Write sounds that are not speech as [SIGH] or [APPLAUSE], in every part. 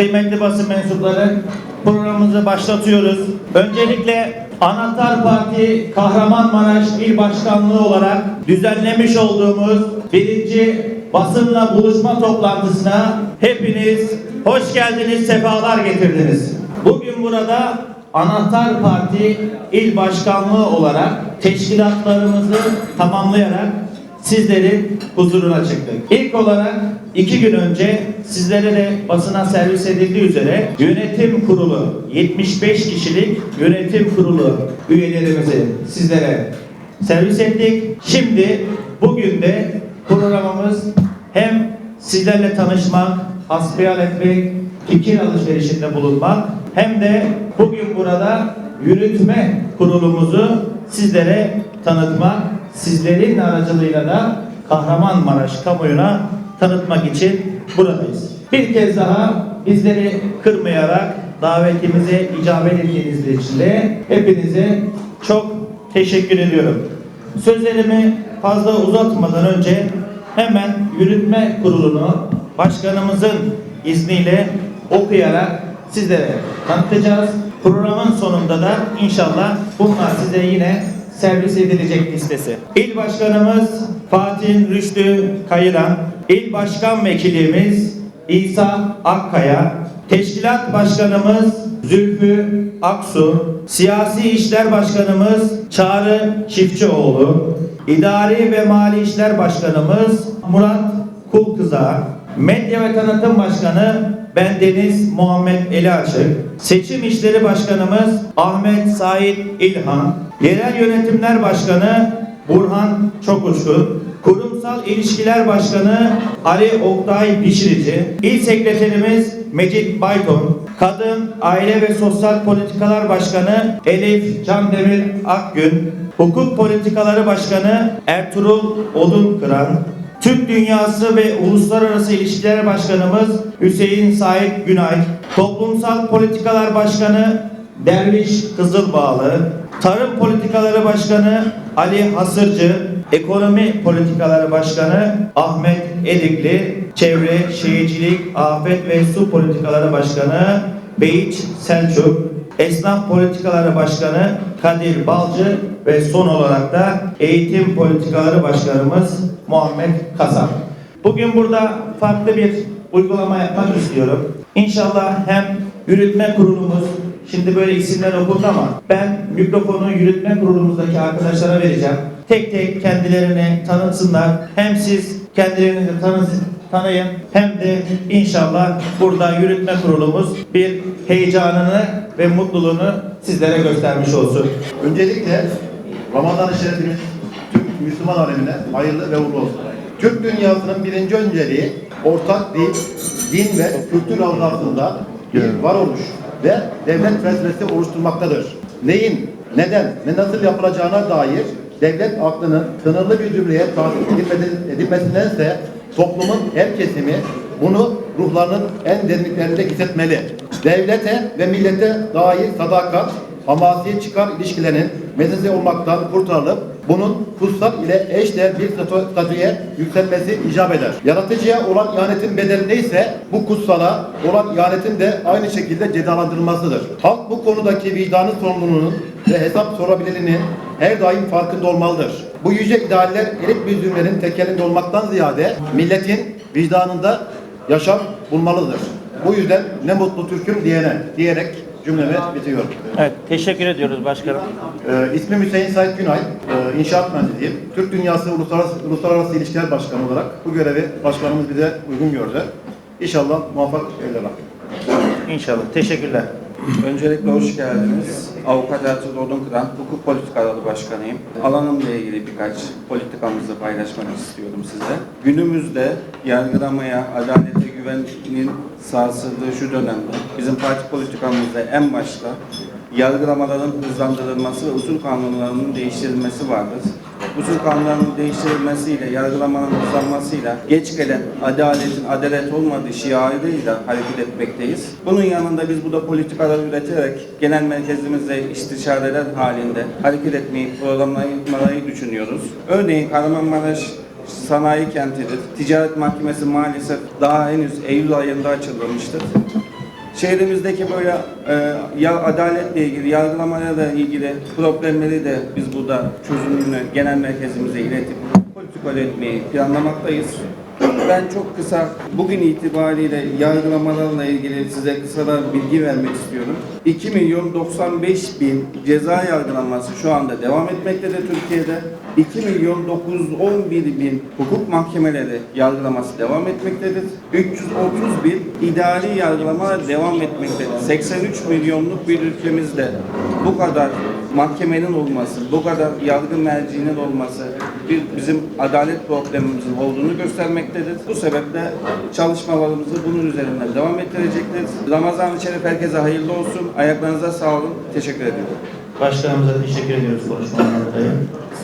kıymetli basın mensupları programımızı başlatıyoruz. Öncelikle Anahtar Parti Kahramanmaraş İl Başkanlığı olarak düzenlemiş olduğumuz birinci basınla buluşma toplantısına hepiniz hoş geldiniz, sefalar getirdiniz. Bugün burada Anahtar Parti İl Başkanlığı olarak teşkilatlarımızı tamamlayarak sizlerin huzuruna çıktık. İlk olarak iki gün önce sizlere de basına servis edildiği üzere yönetim kurulu 75 kişilik yönetim kurulu üyelerimizi sizlere servis ettik. Şimdi bugün de programımız hem sizlerle tanışmak, hasbihal etmek, fikir alışverişinde bulunmak hem de bugün burada yürütme kurulumuzu sizlere tanıtmak, sizlerin aracılığıyla da Kahramanmaraş kamuoyuna tanıtmak için buradayız. Bir kez daha bizleri kırmayarak davetimize icabet ettiğiniz için de hepinize çok teşekkür ediyorum. Sözlerimi fazla uzatmadan önce hemen yürütme kurulunu başkanımızın izniyle okuyarak sizlere tanıtacağız. Programın sonunda da inşallah bunlar size yine servis edilecek listesi. İl Başkanımız Fatih Rüştü Kayıran, İl Başkan Vekilimiz İsa Akkaya, Teşkilat Başkanımız Zülfü Aksu, Siyasi İşler Başkanımız Çağrı Çiftçioğlu, İdari ve Mali İşler Başkanımız Murat Kulkıza, Medya ve Tanıtım Başkanı Bendeniz Muhammed Eli Açık, Seçim İşleri Başkanımız Ahmet Said İlhan, Yerel Yönetimler Başkanı Burhan Çokuçkun, Kurumsal İlişkiler Başkanı Ali Oktay Pişirici, İl Sekreterimiz Mecit Bayton, Kadın, Aile ve Sosyal Politikalar Başkanı Elif Candemir Akgün, Hukuk Politikaları Başkanı Ertuğrul Odunkıran, Türk Dünyası ve Uluslararası İlişkiler Başkanımız Hüseyin Said Günay, Toplumsal Politikalar Başkanı Derviş Kızılbağlı, Tarım Politikaları Başkanı Ali Hasırcı, Ekonomi Politikaları Başkanı Ahmet Edikli, Çevre, Şehircilik, Afet ve Su Politikaları Başkanı Beyiç Selçuk, Esnaf Politikaları Başkanı Kadir Balcı ve son olarak da Eğitim Politikaları Başkanımız Muhammed Kasap. Bugün burada farklı bir uygulama yapmak istiyorum. İnşallah hem yürütme kurulumuz, şimdi böyle isimler okundu ama ben mikrofonu yürütme kurulumuzdaki arkadaşlara vereceğim. Tek tek kendilerini tanıtsınlar. Hem siz kendilerini de tanısın, tanıyın hem de inşallah burada yürütme kurulumuz bir heyecanını ve mutluluğunu sizlere göstermiş olsun. Öncelikle Ramazan-ı Şerifimiz tüm Müslüman alemine hayırlı ve uğurlu olsun. Türk dünyasının birinci önceliği ortak dil, din ve kültür altında bir varoluş ve devlet felsefesi oluşturmaktadır. Neyin, neden ve nasıl yapılacağına dair devlet aklının sınırlı bir cümleye tahsis edilmesindense toplumun her kesimi bunu ruhlarının en derinliklerinde hissetmeli. Devlete ve millete dair sadakat, hamasi çıkar ilişkilerinin meselesi olmaktan kurtarılıp bunun kutsal ile eşdeğer bir statü- statüye yükselmesi icap eder. Yaratıcıya olan ihanetin bedeli neyse bu kutsala olan ihanetin de aynı şekilde cezalandırılmasıdır. Halk bu konudaki vicdanı sorumluluğunun ve hesap sorabilirliğinin her daim farkında olmalıdır. Bu yüce idealler elit büzümlerin tekelinde olmaktan ziyade milletin vicdanında yaşam bulmalıdır. Bu yüzden ne mutlu Türk'üm diyene diyerek cümlemi bitiriyorum. Evet, teşekkür ediyoruz başkanım. Ee, ismim Hüseyin Sait Günay, ee, inşaat mühendisiyim. Türk Dünyası Uluslararası, Uluslararası İlişkiler Başkanı olarak bu görevi başkanımız bize uygun gördü. İnşallah muvaffak eyler. İnşallah. Teşekkürler. Öncelikle hoş geldiniz. Avukat Ertuğrul Odunkıran, Hukuk Politikaları Başkanıyım. Alanımla ilgili birkaç politikamızı paylaşmak istiyorum size. Günümüzde yargılamaya, adalete güvenin sarsıldığı şu dönemde bizim parti politikamızda en başta yargılamaların hızlandırılması ve usul kanunlarının değiştirilmesi vardır. Usul kanunlarının değiştirilmesiyle, yargılamanın hızlanmasıyla geç gelen adaletin adalet olmadığı şiarıyla hareket etmekteyiz. Bunun yanında biz burada politikalar üreterek genel merkezimizde istişareler halinde hareket etmeyi, programlamayı düşünüyoruz. Örneğin Kahramanmaraş sanayi kentidir. Ticaret Mahkemesi maalesef daha henüz Eylül ayında açılmamıştır. Şehrimizdeki böyle e, ya adaletle ilgili, yargılamalarla ilgili problemleri de biz burada çözümünü genel merkezimize iletip politikal etmeyi planlamaktayız. Ben çok kısa bugün itibariyle yargılamalarla ilgili size kısa da bilgi vermek istiyorum. 2 milyon 95 bin ceza yargılaması şu anda devam etmektedir Türkiye'de. 2 milyon 911 bin hukuk mahkemeleri yargılaması devam etmektedir. 330 bin idari yargılama devam etmektedir. 83 milyonluk bir ülkemizde bu kadar mahkemenin olması, bu kadar yargı merciinin olması bir bizim adalet problemimizin olduğunu göstermektedir. Bu sebeple çalışmalarımızı bunun üzerinden devam ettirecektir. Ramazan-ı Şerif herkese hayırlı olsun. Ayaklarınıza sağlık. Teşekkür ediyorum. Başkanımıza teşekkür ediyoruz konuşmalarından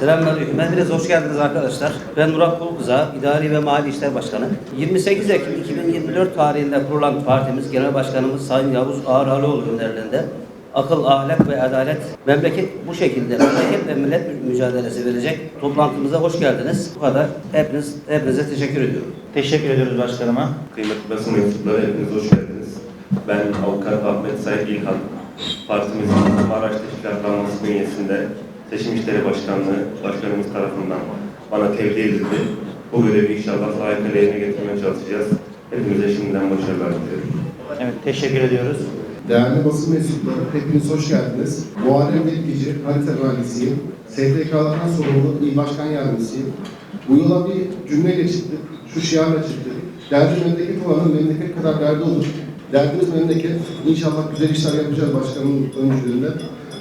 Selamünaleyküm. Hepiniz hoş geldiniz arkadaşlar. Ben Murat Kulkuza, İdari ve Mali İşler Başkanı. 28 Ekim 2024 tarihinde kurulan partimiz Genel Başkanımız Sayın Yavuz Ağralıoğlu önderliğinde akıl, ahlak ve adalet memleket bu şekilde memleket ve millet mücadelesi verecek toplantımıza hoş geldiniz. Bu kadar. Hepiniz hepinize teşekkür ediyorum. Teşekkür ediyoruz başkanıma. Kıymetli basın mensupları hepiniz hoş geldiniz. Ben Avukat Ahmet Said İlhan. Partimizin Maraş Teşkilatlanması bünyesinde Seçim İşleri Başkanlığı Başkanımız tarafından bana tevdi edildi. Bu görevi inşallah layıkıyla yerine getirmeye çalışacağız. Hepinize şimdiden başarılar diliyorum. Evet teşekkür ediyoruz. Değerli basın mensupları, hepiniz hoş geldiniz. Muharrem Bilgici, harita mühendisiyim. STK'lardan sorumlu il başkan yardımcısıyım. Bu yola bir cümle geçirdik, şu şiarla çıktık. Derdi memleket olanın memleket kadar derdi olur. Derdimiz memleket, İnşallah güzel işler yapacağız başkanın öncülüğünde.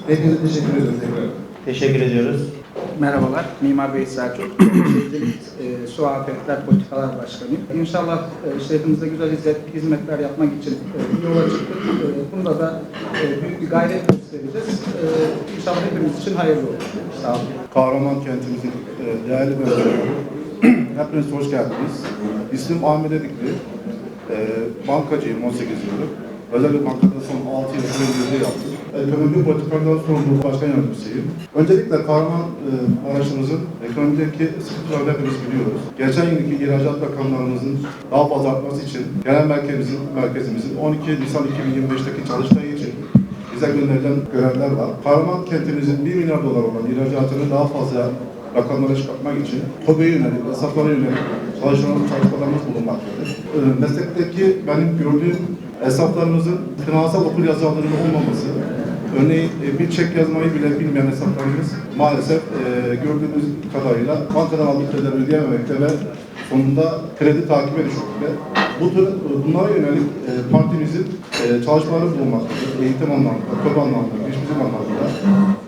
Hepinize teşekkür ederim tekrar. Teşekkür ediyoruz. Merhabalar, Mimar Bey Selçuk. Şehircilik [CLEARS THROAT] e, Su Afetler Politikalar Başkanıyım. İnşallah e, şehrimizde güzel hizmet, hizmetler yapmak için e, yola çıktık. E, bunda da e, büyük bir gayret göstereceğiz. E, inşallah hepimiz için hayırlı olur. Sağ olun. Kahraman kentimizin e, değerli belediyesi. [CLEARS THROAT] Hepiniz hoş geldiniz. İsmim Ahmet Edikli. E, bankacıyım 18 yıldır. Özel bir bankada son 6 yıl süredir yaptım. Ekonomi politikalardan sorumlu başkan yardımcısıyım. Öncelikle Kahraman e, Maraş'ımızın ekonomideki sıkıntılarını hepimiz biliyoruz. Geçen yılki ihracat rakamlarımızın daha fazla artması için genel merkezimizin, merkezimizin 12 Nisan 2025'teki çalıştayı için bize gönderilen görevler var. Kahraman kentimizin 1 milyar dolar olan ihracatını daha fazla rakamlara çıkartmak için TOBE'ye yönelik, hesaplara yönelik çalışmalarımız, çalışmalarımız bulunmaktadır. Ee, meslekteki benim gördüğüm hesaplarımızın finansal okul yazarlarının olmaması, örneğin e, bir çek yazmayı bile bilmeyen hesaplarımız maalesef e, gördüğümüz kadarıyla bankadan kredileri ödeyememekte ve sonunda kredi takibe düşmekte. Bu tür bunlara yönelik e, partimizin e, çalışmaları bulunmaktadır. Eğitim anlamında, köp anlamında, girişimcilik anlamında.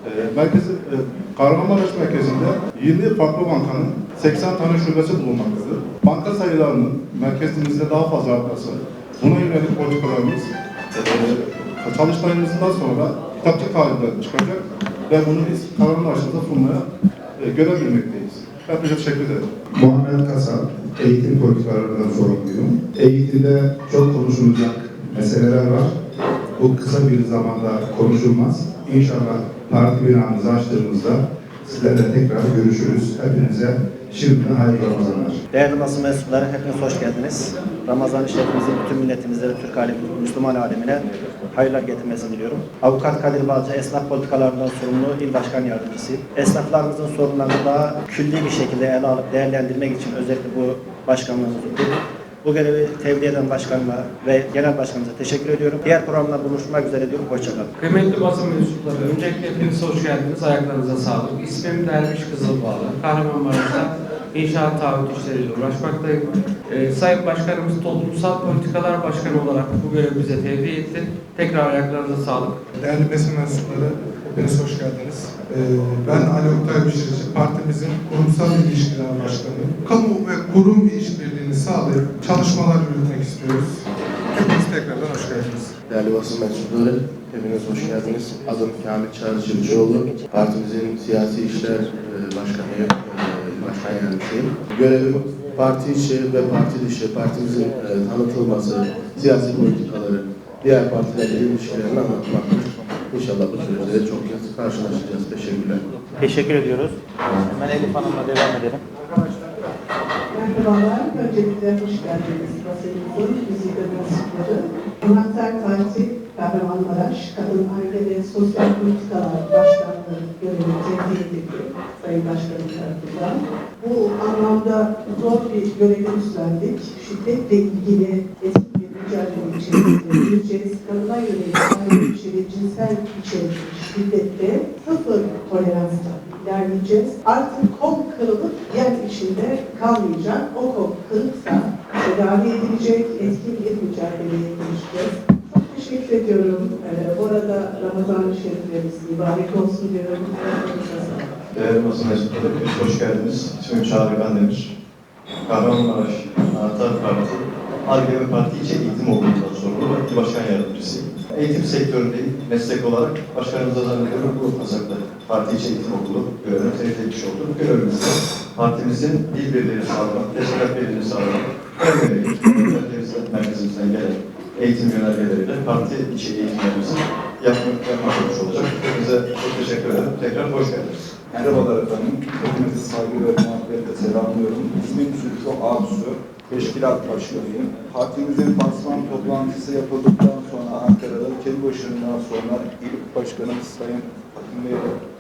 E, merkezi, e, Kahramanmaraş merkezinde 20 farklı bankanın 80 tane şubesi bulunmaktadır. Banka sayılarının merkezimizde daha fazla artması, buna yönelik politikalarımız e, çalıştayımızdan sonra kitapçık halinde çıkacak ve bunu biz Kahramanmaraş'ta sunmaya e, görebilmekteyiz. Hepinize teşekkür ederim. Muhammed Kasap, eğitim politikalarından sorumluyum. Eğitimde çok konuşulacak meseleler var. Bu kısa bir zamanda konuşulmaz. İnşallah parti binamızı açtığımızda sizlerle tekrar görüşürüz. Hepinize şimdiden hayırlı Ramazanlar. Değerli basın mensupları hepiniz hoş geldiniz. Ramazan-ı Şerifimizin bütün milletimize Türk alemi, Müslüman alemine hayırlar getirmesini diliyorum. Avukat Kadir Balcı, esnaf politikalarından sorumlu il başkan yardımcısıyım. Esnaflarımızın sorunlarını daha külli bir şekilde ele alıp değerlendirmek için özellikle bu başkanlığımızı. Bu görevi tevdi eden başkanıma ve genel başkanımıza teşekkür ediyorum. Diğer programda buluşmak üzere diyorum. Hoşçakalın. Kıymetli basın mensupları, öncelikle hepiniz hoş geldiniz. Ayaklarınıza sağlık. İsmim Derviş Kızılbağlı. Kahramanmaraş'ta inşaat taahhüt işleriyle uğraşmaktayım. Ee, Sayın Başkanımız Toplumsal Politikalar Başkanı olarak bu görevi bize tevdi etti. Tekrar ayaklarınıza sağlık. Değerli basın mensupları, hepiniz hoş geldiniz. Ee, ben Ali Oktay Bişirici, partimizin kurumsal ilişkiler başkanıyım. Kamu ve kurum işbirliğini sağlayıp çalışmalar yürütmek istiyoruz. Hepiniz tekrardan hoş geldiniz. Değerli basın mensupları, hepiniz hoş geldiniz. Adım Kamil Çağrıcıoğlu. Partimizin siyasi işler e, başkanıyım, e, başkan yardımcısıyım. Görevim parti içi ve parti dışı partimizin e, tanıtılması, siyasi politikaları, diğer partilerle ilişkilerini anlatmaktır. İnşallah bu süreçte de çok kez karşılaşacağız. Teşekkürler. Teşekkür ediyoruz. Hemen Elif Hanım'la devam edelim. Merhabalar, öncelikle hoş geldiniz basınımızın müzik mensupları. Anahtar Parti Kahramanmaraş Kadın Aile ve Sosyal Politikalar Başkanlığı görevi tevdi edildi Sayın Başkanım tarafından. Bu anlamda zor bir görevi üstlendik. Şiddetle ilgili eski bir mücadele içerisinde yürüyeceğiz. Kadına yönelik aile içeri cinsel içerikli şiddette sıfır toleransla ilerleyeceğiz. Artık kol kırılıp yer içinde kalmayacak. O kol kırıksa tedavi edilecek, etkin bir mücadeleye girişeceğiz. Çok teşekkür ediyorum. Ee, bu Şeriflerimiz mübarek olsun diyorum. Değerli basın hepiniz hoş geldiniz. İsmim Çağrı Bendemir. Kahramanmaraş Anahtar Parti, ve Parti İçe Eğitim Okulu'ndan sorumlu ve başkan yardımcısıyım. Eğitim sektöründeyim, meslek olarak başkanımıza zannediyorum bu Kazak'ta Parti İçe Eğitim Okulu görevini tehdit etmiş olduk. Görevimizde partimizin dil birliğini sağlamak, teşkilat birliğini sağlamak, merkezimizden gelen eğitim yönergeleriyle parti içi eğitimlerimizi yapmak, yapmak olmuş olacak. Hepinize çok teşekkür ederim. Tekrar hoş geldiniz. Merhabalar efendim. Hepinizi saygı ve muhabbetle selamlıyorum. İsmim Zülfü Ağsu. Teşkilat başkanıyım. Partimizin basman toplantısı yapıldıktan sonra Ankara'da ülkenin başından sonra il başkanımız Sayın Hakim Bey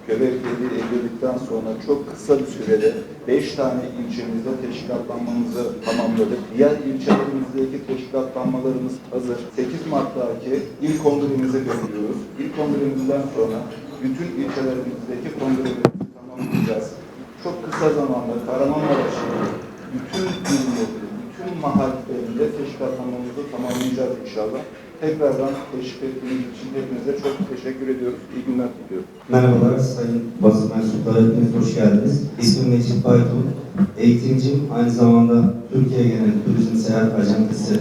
geldiği edildikten sonra çok kısa bir sürede 5 tane ilçemizde teşkilatlanmamızı tamamladık. Diğer ilçelerimizdeki teşkilatlanmalarımız hazır. 8 Mart'taki ilk kongremize dönüyoruz. İlk kongremizden sonra bütün ilçelerimizdeki kongrelerimizi tamamlayacağız. Çok kısa zamanda Kahramanmaraş'ın bütün illeri, bütün mahallelerinde teşkilatlanmamızı tamamlayacağız inşallah. Tekrardan teşvik ettiğiniz için hepinize çok teşekkür ediyoruz. İyi günler diliyorum. Merhabalar sayın basın mensupları, hepiniz hoş geldiniz. İsmim Necip Baytun, eğitimciyim. Aynı zamanda Türkiye Genel Turizm Seyahat Ajantası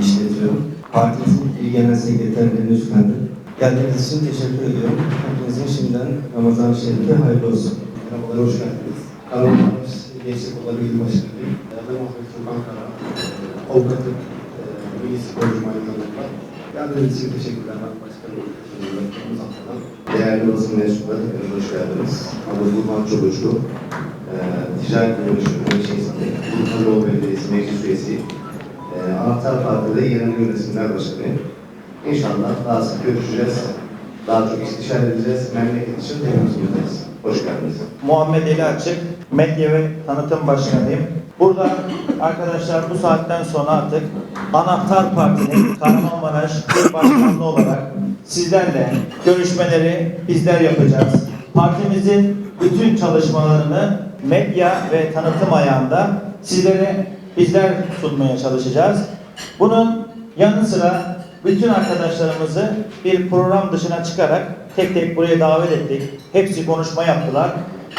işletiyorum. Partimizin il genel sekreterliğini üstlendim. Geldiğiniz için teşekkür ediyorum. Hepinizin şimdiden Ramazan-ı Şerif'e hayırlı olsun. Merhabalar, hoş geldiniz. Kahramanmaraş Gençlik Kolları İl Başkanıyım. Ben Muhammed Furkan Kara. Avukatım, e, milli sporcum aynı zamanda. Geldiğiniz için teşekkürler başkanım. Uzatmadan. Değerli basın mensupları, hoş geldiniz. Adım Burhan Çoluşlu. Ee, Ticaret Bölümü Şehir'sinde Burhan Yol Belediyesi Meclis Üyesiyim. Ee, Anahtar Parti'de yerel yönetimler başkanıyım. İnşallah daha sık görüşeceğiz. Daha çok istişare edeceğiz. Memleket için buradayız. Hoş geldiniz. Muhammed Ali Açık, Medya ve Tanıtım Başkanıyım. Burada arkadaşlar bu saatten sonra artık Anahtar Parti'nin Kahramanmaraş İl Başkanlığı olarak sizlerle görüşmeleri bizler yapacağız. Partimizin bütün çalışmalarını medya ve tanıtım ayağında sizlere bizler sunmaya çalışacağız. Bunun yanı sıra bütün arkadaşlarımızı bir program dışına çıkarak tek tek buraya davet ettik. Hepsi konuşma yaptılar.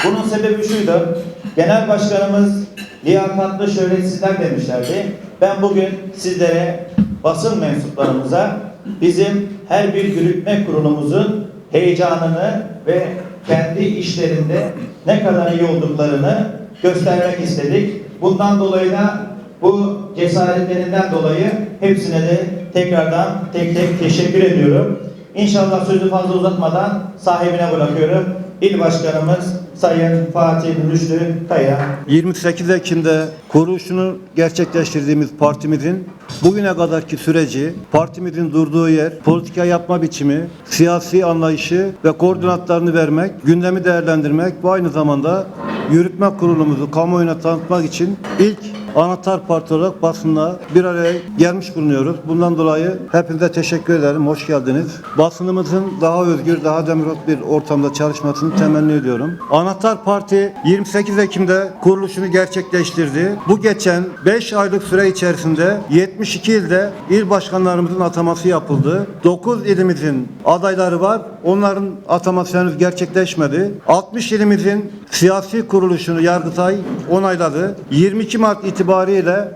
Bunun sebebi şuydu. Genel Başkanımız liyakatlı şöhretsizler demişlerdi. Ben bugün sizlere basın mensuplarımıza bizim her bir yürütme kurulumuzun heyecanını ve kendi işlerinde ne kadar iyi olduklarını göstermek istedik. Bundan dolayı da bu cesaretlerinden dolayı hepsine de tekrardan tek tek teşekkür ediyorum. İnşallah sözü fazla uzatmadan sahibine bırakıyorum. İl Başkanımız Sayın Fatih Rüştü Kaya. 28 Ekim'de kuruluşunu gerçekleştirdiğimiz partimizin bugüne kadarki süreci, partimizin durduğu yer, politika yapma biçimi, siyasi anlayışı ve koordinatlarını vermek, gündemi değerlendirmek ve aynı zamanda yürütme kurulumuzu kamuoyuna tanıtmak için ilk anahtar parti olarak basınla bir araya gelmiş bulunuyoruz. Bundan dolayı hepinize teşekkür ederim. Hoş geldiniz. Basınımızın daha özgür, daha demokrat bir ortamda çalışmasını temenni ediyorum. Anahtar Parti 28 Ekim'de kuruluşunu gerçekleştirdi. Bu geçen 5 aylık süre içerisinde 72 ilde il başkanlarımızın ataması yapıldı. 9 ilimizin adayları var. Onların ataması henüz gerçekleşmedi. 60 ilimizin siyasi kuruluşunu Yargıtay onayladı. 22 Mart itibariyle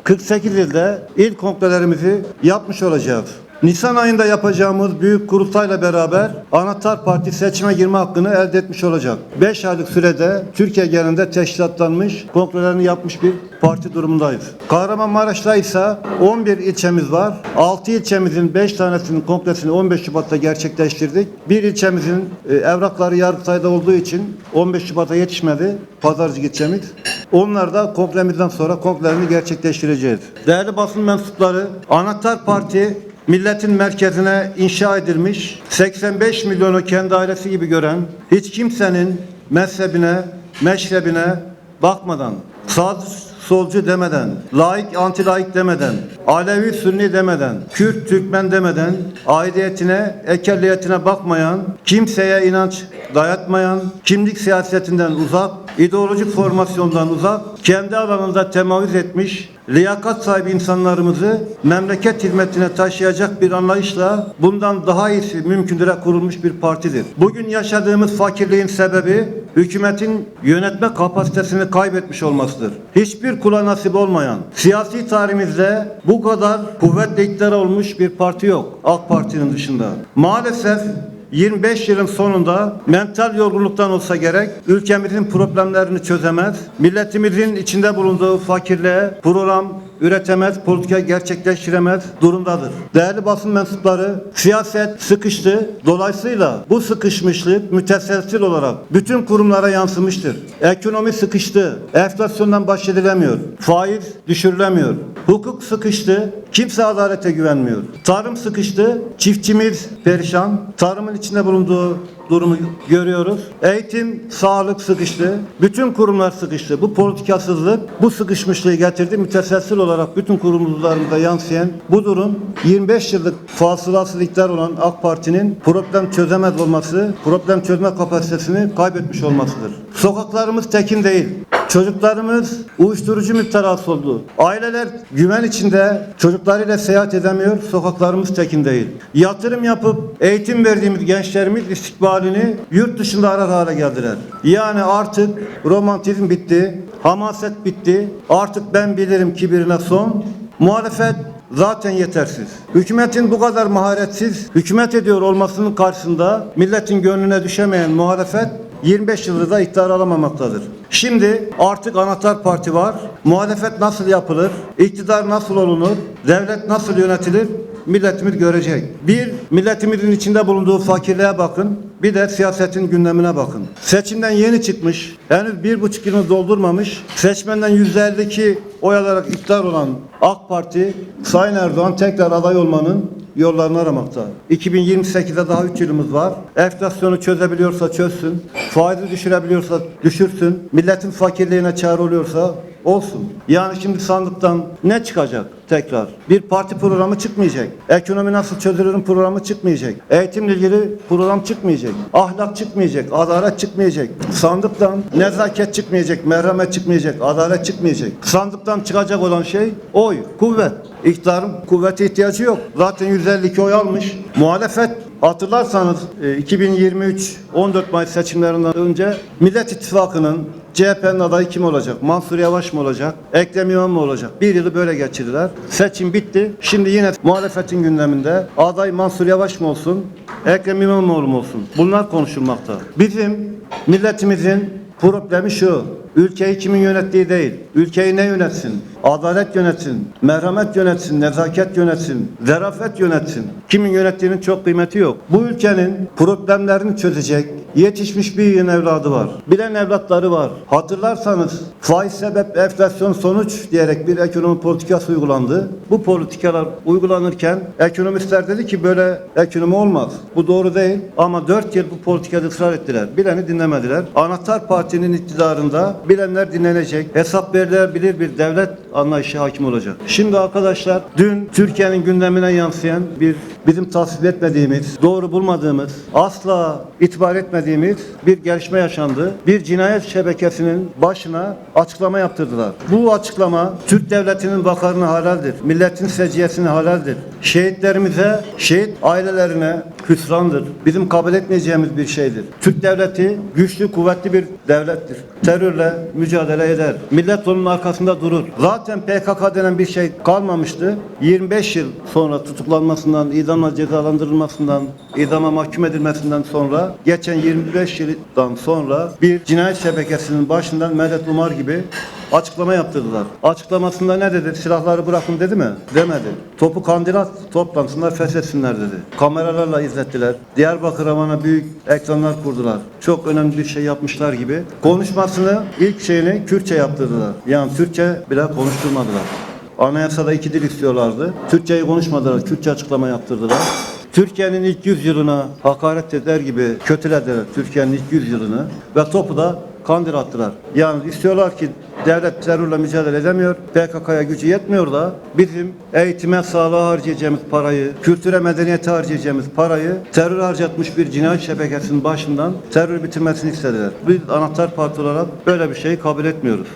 48 ilde il kongrelerimizi yapmış olacağız. Nisan ayında yapacağımız büyük kurultayla beraber Anahtar Parti seçime girme hakkını elde etmiş olacak. 5 aylık sürede Türkiye genelinde teşkilatlanmış, kongrelerini yapmış bir parti durumundayız. Kahramanmaraş'ta ise 11 ilçemiz var. 6 ilçemizin 5 tanesinin kongresini 15 Şubat'ta gerçekleştirdik. Bir ilçemizin e, evrakları Yargıtay'da olduğu için 15 Şubat'a yetişmedi. Pazarcık ilçemiz. Onlar da kongremizden sonra kongrelerini gerçekleştireceğiz. Değerli basın mensupları, Anahtar Parti milletin merkezine inşa edilmiş, 85 milyonu kendi ailesi gibi gören, hiç kimsenin mezhebine, meşrebine bakmadan, sağ solcu demeden, laik anti laik demeden, Alevi Sünni demeden, Kürt Türkmen demeden, aidiyetine, ekelliyetine bakmayan, kimseye inanç dayatmayan, kimlik siyasetinden uzak, ideolojik formasyondan uzak, kendi alanında temayüz etmiş, liyakat sahibi insanlarımızı memleket hizmetine taşıyacak bir anlayışla bundan daha iyisi mümkündüre kurulmuş bir partidir. Bugün yaşadığımız fakirliğin sebebi hükümetin yönetme kapasitesini kaybetmiş olmasıdır. Hiçbir kula nasip olmayan, siyasi tarihimizde bu kadar kuvvetle iktidar olmuş bir parti yok. AK Parti'nin dışında. Maalesef 25 yılın sonunda mental yorgunluktan olsa gerek ülkemizin problemlerini çözemez, milletimizin içinde bulunduğu fakirliğe program üretemez, politika gerçekleştiremez durumdadır. Değerli basın mensupları, siyaset sıkıştı. Dolayısıyla bu sıkışmışlık müteselsil olarak bütün kurumlara yansımıştır. Ekonomi sıkıştı. Enflasyondan bahsedilemiyor. Faiz düşürülemiyor. Hukuk sıkıştı. Kimse adalete güvenmiyor. Tarım sıkıştı. Çiftçimiz perişan. Tarımın içinde bulunduğu durumu görüyoruz. Eğitim, sağlık sıkıştı. Bütün kurumlar sıkıştı. Bu politikasızlık bu sıkışmışlığı getirdi. Müteselsil olarak bütün kurumlarımıza yansıyan bu durum 25 yıllık fasılasız iktidar olan AK Parti'nin problem çözemez olması, problem çözme kapasitesini kaybetmiş olmasıdır. Sokaklarımız tekin değil. Çocuklarımız uyuşturucu müptelası oldu. Aileler güven içinde çocuklarıyla seyahat edemiyor. Sokaklarımız tekin değil. Yatırım yapıp eğitim verdiğimiz gençlerimiz istikbalini yurt dışında arar hale geldiler. Yani artık romantizm bitti. Hamaset bitti. Artık ben bilirim kibirine son. Muhalefet zaten yetersiz. Hükümetin bu kadar maharetsiz hükümet ediyor olmasının karşısında milletin gönlüne düşemeyen muhalefet 25 yıldır da iktidar alamamaktadır. Şimdi artık anahtar parti var. Muhalefet nasıl yapılır? İktidar nasıl olunur? Devlet nasıl yönetilir? Milletimiz görecek. Bir, milletimizin içinde bulunduğu fakirliğe bakın. Bir de siyasetin gündemine bakın. Seçimden yeni çıkmış, henüz bir buçuk yılını doldurmamış, seçmenden yüzde 52 oy alarak iktidar olan AK Parti, Sayın Erdoğan tekrar aday olmanın yollarını aramakta. 2028'de daha 3 yılımız var. Enflasyonu çözebiliyorsa çözsün. Faizi düşürebiliyorsa düşürsün. Milletin fakirliğine çare oluyorsa olsun. Yani şimdi sandıktan ne çıkacak tekrar? Bir parti programı çıkmayacak. Ekonomi nasıl çözülürün programı çıkmayacak. Eğitimle ilgili program çıkmayacak. Ahlak çıkmayacak. Adalet çıkmayacak. Sandıktan nezaket çıkmayacak. Merhamet çıkmayacak. Adalet çıkmayacak. Sandıktan çıkacak olan şey oy, kuvvet. İktidarın kuvvete ihtiyacı yok. Zaten 152 oy almış. Muhalefet Hatırlarsanız e, 2023 14 Mayıs seçimlerinden önce Millet İttifakı'nın CHP'nin adayı kim olacak? Mansur Yavaş mı olacak? Ekrem İmamoğlu mu olacak? Bir yılı böyle geçirdiler. Seçim bitti. Şimdi yine muhalefetin gündeminde aday Mansur Yavaş mı olsun? Ekrem İmamoğlu mu olsun? Bunlar konuşulmakta. Bizim milletimizin problemi şu. Ülkeyi kimin yönettiği değil. Ülkeyi ne yönetsin? Adalet yönetsin, merhamet yönetsin, nezaket yönetsin, zarafet yönetsin. Kimin yönettiğinin çok kıymeti yok. Bu ülkenin problemlerini çözecek yetişmiş bir yığın evladı var. Bilen evlatları var. Hatırlarsanız faiz sebep enflasyon sonuç diyerek bir ekonomi politikası uygulandı. Bu politikalar uygulanırken ekonomistler dedi ki böyle ekonomi olmaz. Bu doğru değil ama 4 yıl bu politikada ısrar ettiler. Bileni dinlemediler. Anahtar partinin iktidarında bilenler dinlenecek. Hesap verilebilir bir devlet anlayışı hakim olacak. Şimdi arkadaşlar dün Türkiye'nin gündemine yansıyan bir bizim tasvip etmediğimiz, doğru bulmadığımız, asla itibar etmediğimiz bir gelişme yaşandı. Bir cinayet şebekesinin başına açıklama yaptırdılar. Bu açıklama Türk devletinin vakarını halaldir. Milletin seciyesini halaldir. Şehitlerimize, şehit ailelerine hüsrandır. Bizim kabul etmeyeceğimiz bir şeydir. Türk devleti güçlü, kuvvetli bir devlettir. Terörle mücadele eder. Millet onun arkasında durur. Zaten PKK denen bir şey kalmamıştı. 25 yıl sonra tutuklanmasından, idamla cezalandırılmasından, idama mahkum edilmesinden sonra geçen 25 yıldan sonra bir cinayet şebekesinin başından Medet Umar gibi açıklama yaptırdılar. Açıklamasında ne dedi? Silahları bırakın dedi mi? Demedi. Topu kandilat toplansınlar feshetsinler dedi. Kameralarla izlettiler. Diyarbakır Havan'a büyük ekranlar kurdular. Çok önemli bir şey yapmışlar gibi. Konuşmasını ilk şeyini Kürtçe yaptırdılar. Yani Türkçe bile konuşturmadılar. Anayasada iki dil istiyorlardı. Türkçeyi konuşmadılar, Kürtçe açıklama yaptırdılar. Türkiye'nin ilk yüzyılına hakaret eder gibi kötülediler Türkiye'nin ilk yüzyılını ve topu da kandır attılar. Yani istiyorlar ki devlet terörle mücadele edemiyor, PKK'ya gücü yetmiyor da bizim eğitime, sağlığa harcayacağımız parayı, kültüre, medeniyete harcayacağımız parayı terör harcatmış bir cinayet şebekesinin başından terör bitirmesini istediler. Biz anahtar parti olarak böyle bir şeyi kabul etmiyoruz.